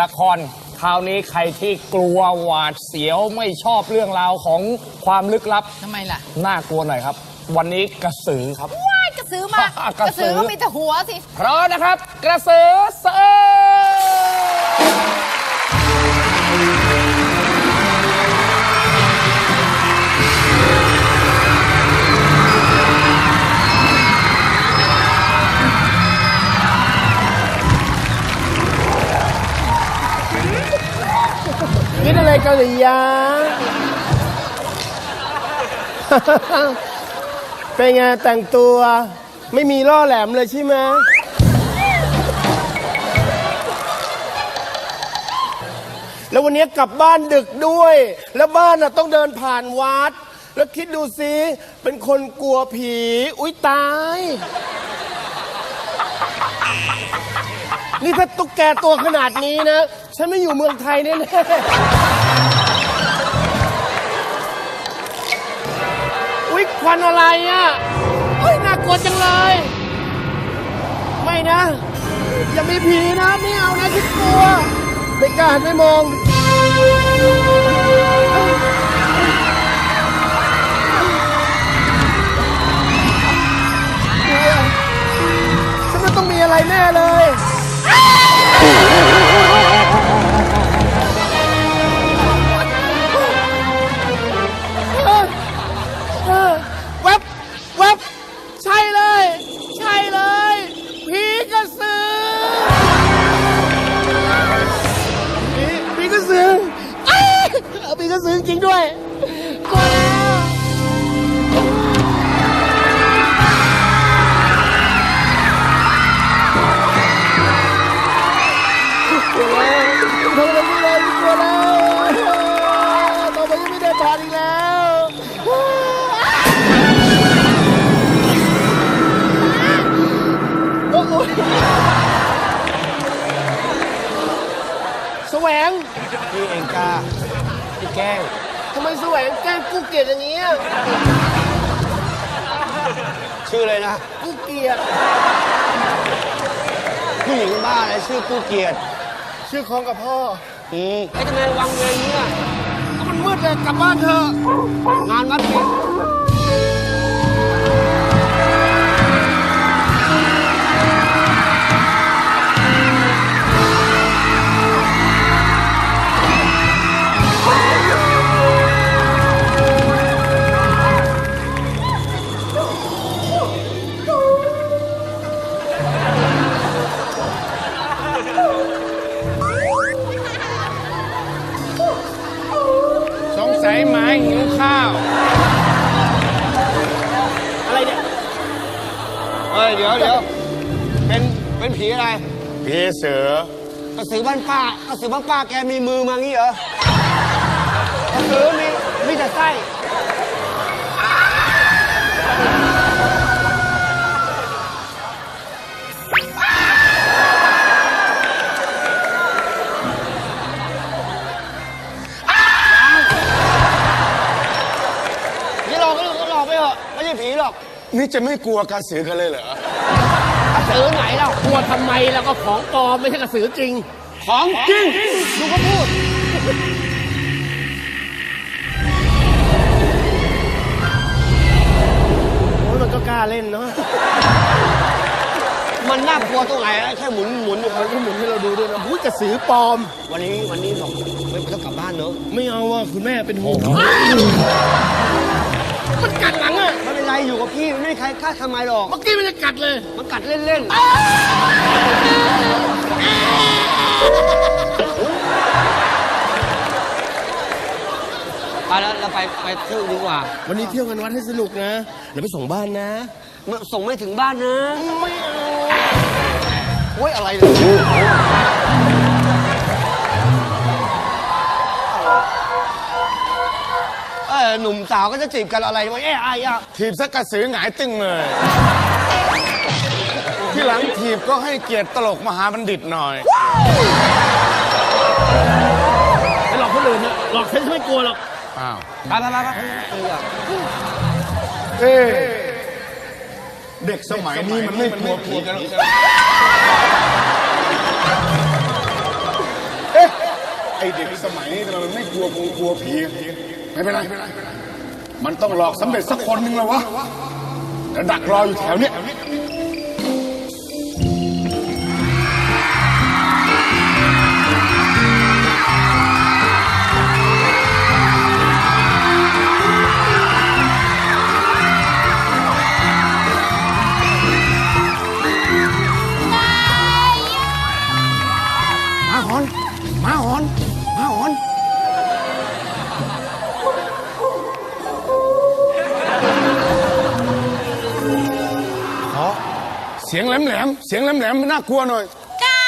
ละครคราวนี้ใครที่กลัวหวาดเสียวไม่ชอบเรื่องราวของความลึกลับ ทำไมล่ะ น่ากลัวหน่อยครับ วันนี้กระสือครับ ว้ายกระสือมากกระสือก็มีแต่หัวสิเพราะนะครับ กระสือเสือ คิดอะไรกันหรือยังเป็นไงแต่งตัว ไม่มีล่อแหลมเลยใช่ไหมแล้ววันนี้กลับบ้านดึกด้วย แล้วบ้านน่ะต้องเดินผ่านวัด แล้วคิดดูสิ เป็นคนกลัวผี อุ้ยตาย นี่ถ้าตุ๊กแกตัวขนาดนี้นะ ฉันไม่อยู่เมืองไทยแน่ๆอุ๊ยควันอะไรอะเฮ้ยน่ากลัวจังเลย ไม่นะ อย่ามีผีนะไม่เอานะคิดกลัวไม่กล้าหันไม่มองฉันว่ต้องมีอะไรแน่เลย Ah! พี่เองกล้าพี่แกล้งทำไมแสวงแกล้งกูเกลียดอย่างนี้อะชื่อเลยนะกูเกลียดผู้หญิงบ้าอะไรชื่อกู้เกียรติชื่อของกับพ่ออืมไอ้ทำไมวังเวงเนี่ยมันมืดเลยกลับบ้านเถอะงานวัดปิด เฮ้ยเดี๋ยวเดี๋ยวเป็นเป็นผีอะไรผีเสือกระสือบ้านป้ากระสือบ้านป้าแกมีมือมางี้เหรอกระสือมีมีแต่ไส้นี่หลอกก็หลอกไปเถอะไม่ใช่ผีหรอกนี่จะไม่กลัวกระสือกันเลยเหรอ กระสือไหนเรากลัวทำไมแล้วก็ของปลอมไม่ใช่กระสือจริง ของจริงดูเขาพูด โอ้ยมันก็กล้าเล่นเนาะมันน่ากลัวตรงไหนอะแค่หมุนหมุนอยู่มันก็หมุนให้เราดูด้วยนะหุ้ยกระสือปลอม วันนี้วันนี้บอกไม่ต้องกลับบ้านเนอะไม่เอาอะคุณแม่เป็นห่วงมันกัดหลังอะไม่เป็น ไรอยู่กับพี่ไม่มีใครกล้าทำไมหรอก เมื่อกี้มันจะกัดเลย มันกัดเล่นๆไปแล้วเราไปไปเที่ยวดีกว่า วันนี้เที่ยวกันวัดให้สนุกนะเดี๋ยวไปส่งบ้านนะ ส่งไม่ถึงบ้านนะ ไม่เอาโอ้ยอะไรเนี่ย ออหนุ่มสาวก็จะจีบกันอะไรวะเอ๊ะไอ้อะถีบสักกระสือหงายตึงเลย ที่หลังถีบก็ให้เกียรติตลกมหาบัณฑิตหน่อย ไปหลอกคนอื่นนะหลอกฉันฉันไม่กลัวหรอก อ้าว ไปไปไปไปเออเอ๊ะเด็กสมัยนี้มันไม่กลัวผีกันหรอกไอเด็กสมัยนี้ทำไมมันไม่กลัวคงกลัวผี ไม่เป็นไรไม่เป็นไร มันต้องหลอกสำเร็จสักคนหนึ่งแล้ววะเดี๋ยวดักรออยู่แถวเนี้ย มๆมันน่ากลัวหน่อย ไก่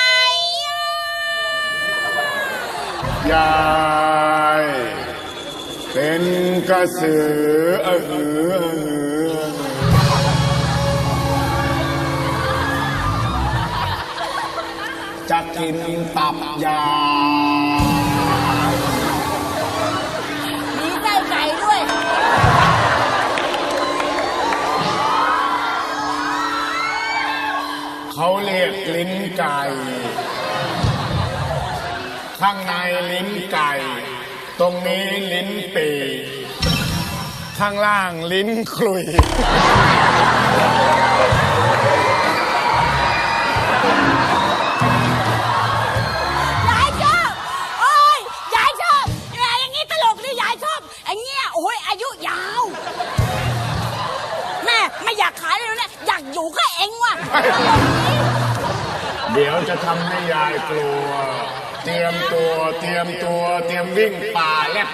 ยายเป็นกระสือเออเออเออจะกินตับยามี เขาเรียกลิ้นไก่ ข้างในลิ้นไก่ ตรงนี้ลิ้นปีข้างล่างลิ้นคลุย ยายชอบโอ้ยยายชอบแหมอย่างนี้ตลกดิยายชอบไอ้เงี้ยโอ้ยอายุยาว แม่ไม่อยากขายเลยนะอยากอยู่ก็เองว่ะตลก เดี๋ยวจะทำให้ยายกลัว เตรียมตัว เตรียมตัว เตรียมวิ่งป่าแลบ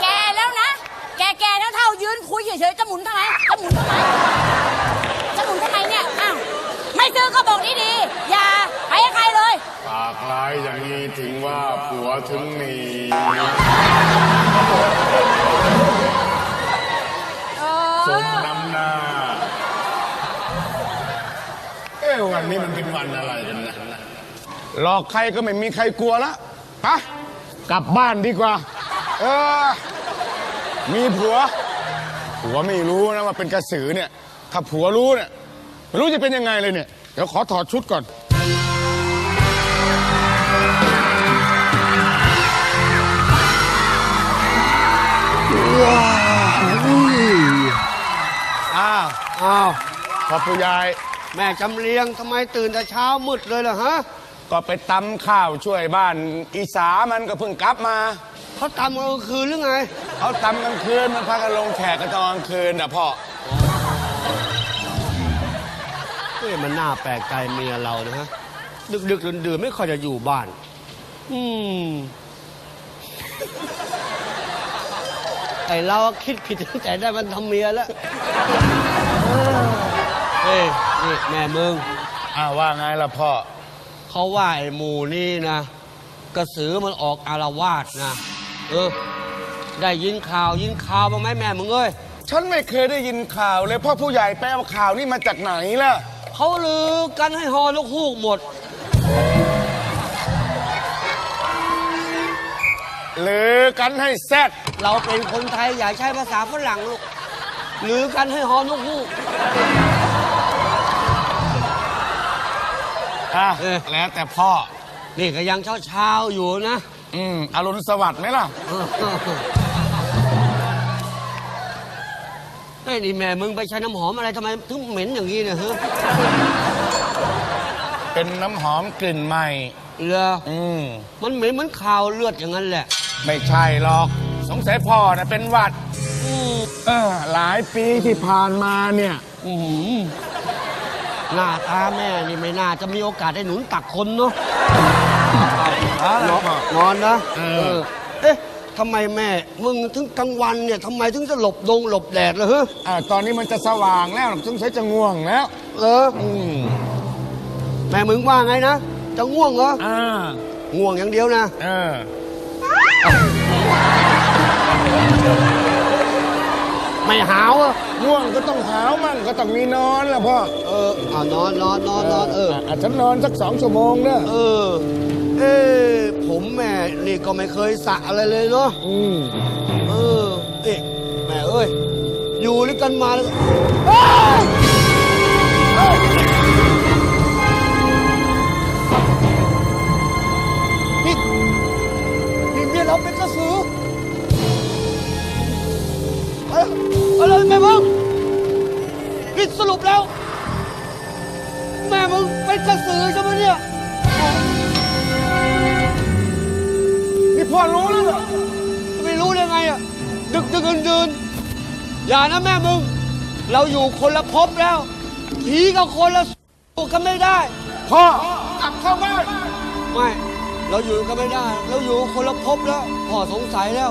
แกแล้วนะ แกแกแล้วเท่ายืนคุยเฉยๆจะหมุนทำไมจะหมุนทำไมจะหมุนทำไมเนี่ย อ้าว ไม่ซื้อก็บอกดีๆ อย่าไปให้ใครเลย ปากร้ายอย่างนี้ถึงว่าผัวถึงหนี นนี้มันเป็นวันอะไรกันนะหลอกใครก็ไม่มีใครกลัวละฮะกลับบ้านดีกว่า เออ มีผัว ผัวไม่รู้นะว่าเป็นกระสือเนี่ย ถ้าผัวรู้เนี่ยไม่รู้จะเป็นยังไงเลยเนี่ย เดี๋ยวขอถอดชุดก่อน อ้าว อ้าวพอผู้ใหญ่ แม่จำเรียงทำไมตื่นแต่เช้ามืดเลยล่ะฮะก็ไปตำข้าวช่วยบ้าน อีสามันก็เพิ่งกลับมา เขาตามกลางคืนหรือไง เขาตำกลางคืนมันพากันลงแขกกันตอนกลางคืนอะพ่อเฮ้ยมันน่าแปลกใจเมียเรานะฮะ ดึกดึกดื่นดื่นๆไม่ค่อยจะอยู่บ้าน อืมไอเราคิดผิดตั้งแต่ได้มันทำเมียแล้วเฮ้ย นี่แม่มึงอ้าวว่าไงล่ะพ่อ เขาว่าไอ้หมูนี่นะ กระสือมันออกอารวาสนะ เออ ได้ยินข่าวยินข่าวบ้างไหมแม่มึงเอ้ย ฉันไม่เคยได้ยินข่าวเลยพ่อผู้ใหญ่ไปเอาข่าวนี่มาจากไหนล่ะ เขาลือกันให้ฮอนกฮูกหมด หรือกันให้แซดเราเป็นคนไทยอย่าใช้ภาษาฝรั่งลูกหรือกันให้ฮอนกฮูก อะเออแล้วแต่พ่อ นี่ก็ยังเช้าเช้าๆอยู่นะอืมอรุณสวัสดิ์ไหมล่ะ เออเฮ้ยนี่แม่มึงไปใช้น้ำหอมอะไรทำไมถึงเหม็นอย่างนี้เนี่ยฮะเป็นน้ำหอมกลิ่นใหม่ เหรออืม มันเหม็นเหมือนข่าวเลือดอย่างนั้นแหละ ไม่ใช่หรอก สงสัยพ่อนะเป็นหวัดอืมเออหลายปีที่ผ่านมาเนี่ย อื้อหือ หน้าตาแม่นี่ไม่น่าจะมีโอกาสได้หนุนตักคนเนาะนอนนอนนะเออเอ๊ะทำไมแม่ มึงถึงกลางวันเนี่ยทำไมถึงจะหลบดงหลบแดดเลยฮะอ่าตอนนี้มันจะสว่างแล้วสงสัยจะง่วงแล้ว เอออืมแม่มึงว่าไงนะ จะง่วงเหรออ่าง่วงอย่างเดียวนะ เออ ไม่หาวอะง่วงก็ต้องหาวมั่งก็ต้องมีนอนล่ะพ่อเอออ่านอนนอนนอนนอนเอออะฉันนอนสักสองชั่วโมงเด้อเออ เอ๊ะผมแม่นี่ก็ไม่เคยสระอะไรเลยเนาะ อืม เออ เอ๊ะแม่เอ้ย อยู่ด้วยกันมาแล้วนี่ อยู่คนละภพแล้ว ผีกับคนละสู้กันไม่ได้ พ่อกลับเข้าบ้านไม่ เราอยู่กันไม่ได้ เราอยู่คนละภพแล้ว พ่อสงสัยแล้ว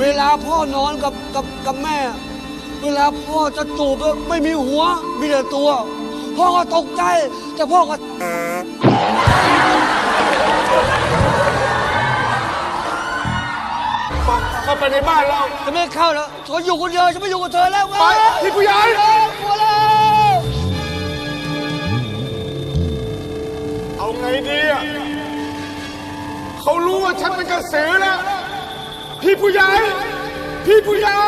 เวลาพ่อนอนกับกับกับแม่ เวลาพ่อจะจูบอะไม่มีหัว มีแต่ตัว พ่อก็ตกใจ แต่พ่อก็ เข้าไปในบ้านเรา จะไม่เข้าแล้วฉันอยู่คนเดียวฉันไม่อยู่กับเธอแล้วไปพี่ผู้ใหญ่กลัวแล้วเอาไงดีอะเขารู้ว่าฉันเป็นกระสือแล้วพี่ผู้ใหญ่ พี่ผู้ใหญ่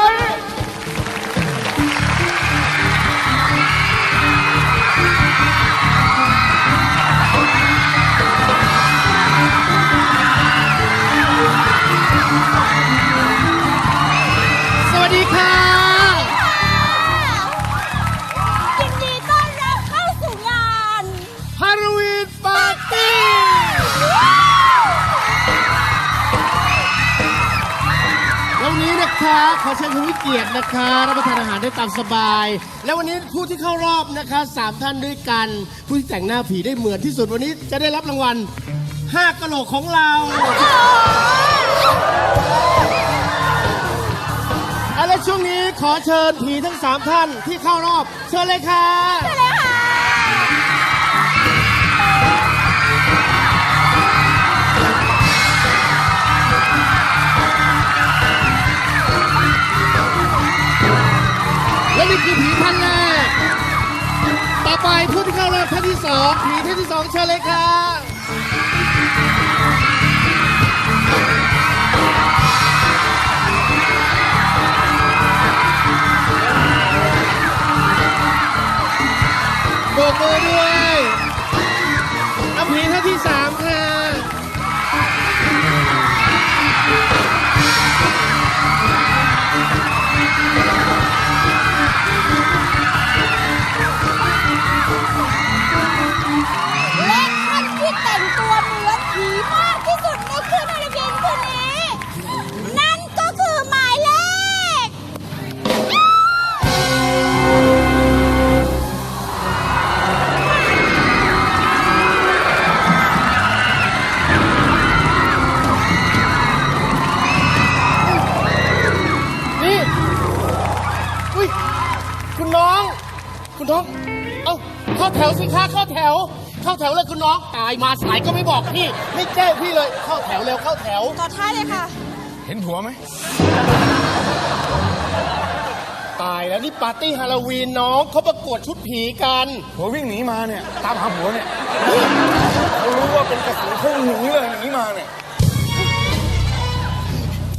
คะขอเชิญคุณวิเกียรตินะคะรับประทานอาหารได้ตามสบาย และวันนี้ผู้ที่เข้ารอบนะคะสามท่านด้วยกัน ผู้ที่แต่งหน้าผีได้เหมือนที่สุดวันนี้จะได้รับรางวัลห้ากะโหลกของเราอาและช่วงนี้ขอเชิญผีทั้งสามท่านที่เข้ารอบ เชิญเลยค่ะ คือผีท่านแรก ต่อไปผู้ที่เข้ารอบท่านที่สองผีท่านที่สองเชิญเลยค่ะโบกมือ คุณน้อง เอ้าเข้าแถวสิคะเข้าแถว เข้าแถวเลยคุณน้อง ตายมาสายก็ไม่บอกพี่ ไม่แจ้งพี่เลย เข้าแถวเร็วเข้าแถว ต่อท้ายเลยค่ะ เห็นผัวไหม ตายแล้วนี่ปาร์ตี้ฮาโลวีนน้องเขาประกวดชุดผีกันผัววิ่งหนีมาเนี่ย ตามหาผัวเนี่ยเขารู้ว่าเป็นกระสือเขาหนีเลยหนีมาเนี่ย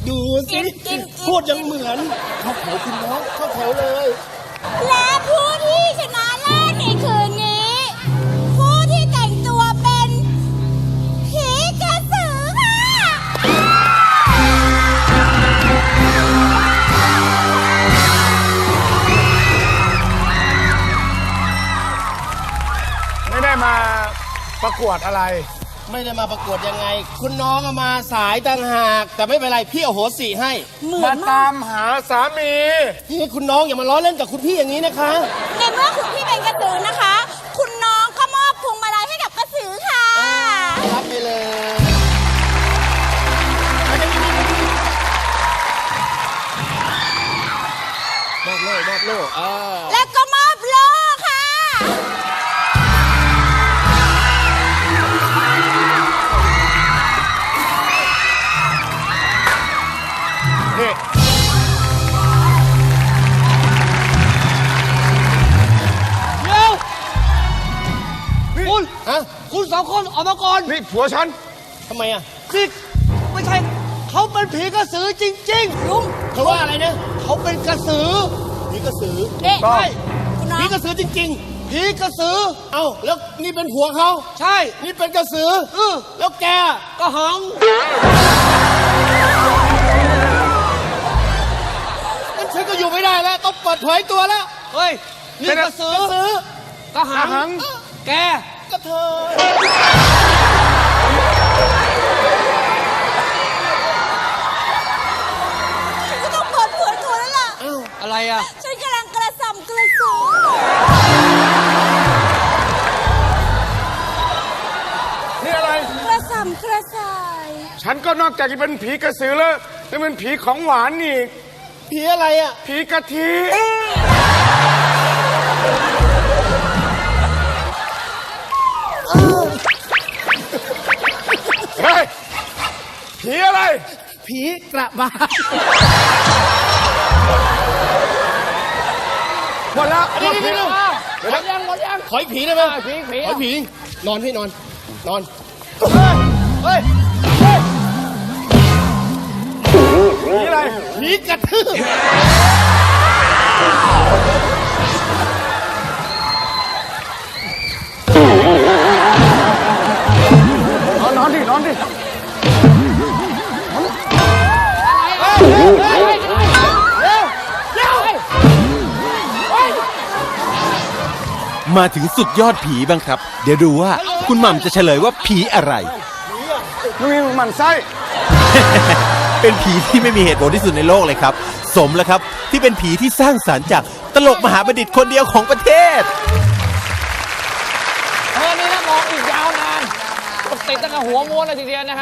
ดูสิกินกินพูดยังเหมือน เข้าแถวคุณน้องเข้าแถวเลย และผู้ที่ ชนะเลิศในคืนนี้ ผู้ที่แต่งตัวเป็นผีกระสือค่ะไม่ได้มาประกวดอะไร ไม่ได้มาประกวดยังไง คุณน้องอะมาสายต่างหาก แต่ไม่เป็นไรพี่เอาโหสิให้เหมือมานมากตามหาสามีนี่คุณน้องอย่ามาล้อเล่นกับคุณพี่อย่างนี้นะคะ ในเมื่อคุณพี่เป็นกระสือนะคะ คุณน้องก็มอบพวงมาลัยให้กับกระสือค่ะ รับไปเลยมอบโล่มอบโล่อ่า นี่เดี๋ยวคุณฮะคุณสองคนออกมาก่อนนี่ผัวฉันทำไมอะนี่ไม่ใช่เขาเป็นผีกระสือจริงๆลุงเขาว่าอะไรนะเขาเป็นกระสือมีกระสือเอ๊ะก็คุณน้อผีงกระสือจริงผีกระสือๆเอ้าแล้วนี่เป็นผัวเขาใช่ นี่เป็นกระสือเออแล้วแกก็หัง ก็อยู่ไม่ได้แล้ว ต้องเปิดเผยตัวแล้ว เฮ้ยนี่กระสือกระสือก็หักระหัง แกกระเทยฉันก็ต้องเปิดเผยตัวแล้วล่ะ อะไรอะ ฉันกำลังกระซำกระซายนี่อะไร กระซำกระซาย ฉันก็นอกจากจะเป็นผีกระสือแล้วยังเป็นผีของหวานอีก ผีอะไรอะ ผีกะทิเฮ้ยผีอะไร ผีกระบาดหมดแล้วเดี๋ยวเดี๋ยวเดี๋ยวหมดยังหมดยังขออีกผีได้ไหมอะผีผีขออีกผี นอนพี่นอน นอน เฮ้ย ผีอะไรผีกระทืบนอนนอนดินอนดิมาถึงสุดยอดผีบ้างครับ เดี๋ยวดูว่าคุณหม่ำจะเฉลยว่าผีอะไร มึงมีหมันไส้ เป็นผีที่ไม่มีเหตุผลที่สุดในโลกเลยครับ สมแล้วครับที่เป็นผีที่สร้างสารรค์จากตลกมหาบัณฑิตคนเดียวของประเทศ เธอนี่นะมองอีกยาวนานติดตั้งแต่หัวม้วนเลยทีเดียวนะฮะ